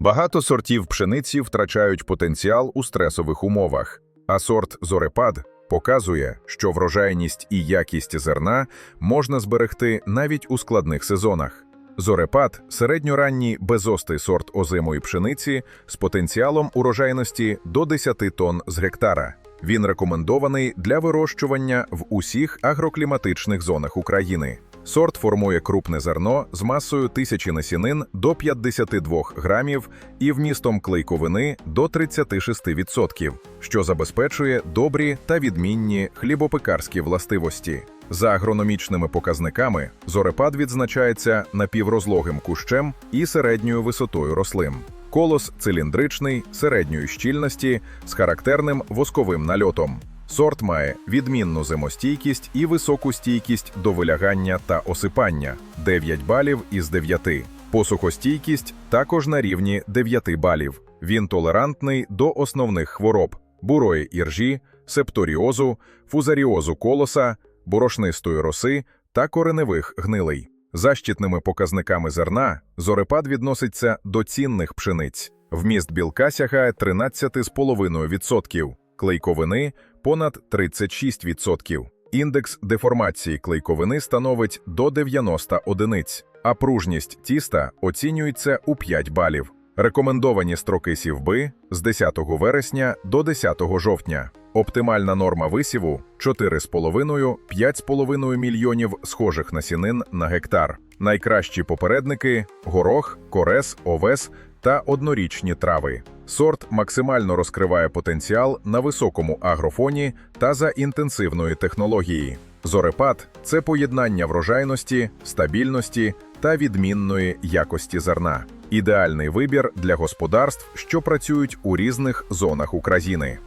Багато сортів пшениці втрачають потенціал у стресових умовах, а сорт зорепад показує, що врожайність і якість зерна можна зберегти навіть у складних сезонах. Зорепад середньоранній безостий сорт озимої пшениці з потенціалом урожайності до 10 тонн з гектара. Він рекомендований для вирощування в усіх агрокліматичних зонах України. Сорт формує крупне зерно з масою тисячі насінин до 52 грамів і вмістом клейковини до 36%, що забезпечує добрі та відмінні хлібопекарські властивості. За агрономічними показниками зорепад відзначається напіврозлогим кущем і середньою висотою рослин. Колос циліндричний, середньої щільності з характерним восковим нальотом. Сорт має відмінну зимостійкість і високу стійкість до вилягання та осипання 9 балів із 9. Посухостійкість також на рівні 9 балів. Він толерантний до основних хвороб бурої іржі, септоріозу, фузаріозу колоса, борошнистої роси та кореневих гнилей. За щитними показниками зерна зорепад відноситься до цінних пшениць. Вміст білка сягає 13,5%, клейковини понад 36%. Індекс деформації клейковини становить до 90 одиниць, а пружність тіста оцінюється у 5 балів. Рекомендовані строки сівби з 10 вересня до 10 жовтня. Оптимальна норма висіву 4,5-5,5 мільйонів схожих насінин на гектар. Найкращі попередники горох, корес, овес та однорічні трави. Сорт максимально розкриває потенціал на високому агрофоні та за інтенсивної технології. Зорепад це поєднання врожайності, стабільності та відмінної якості зерна. Ідеальний вибір для господарств, що працюють у різних зонах України.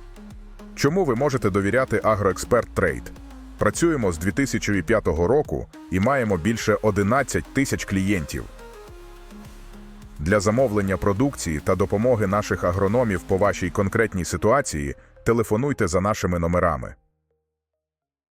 Чому ви можете довіряти Агроексперт Трейд? Працюємо з 2005 року і маємо більше 11 тисяч клієнтів. Для замовлення продукції та допомоги наших агрономів по вашій конкретній ситуації телефонуйте за нашими номерами.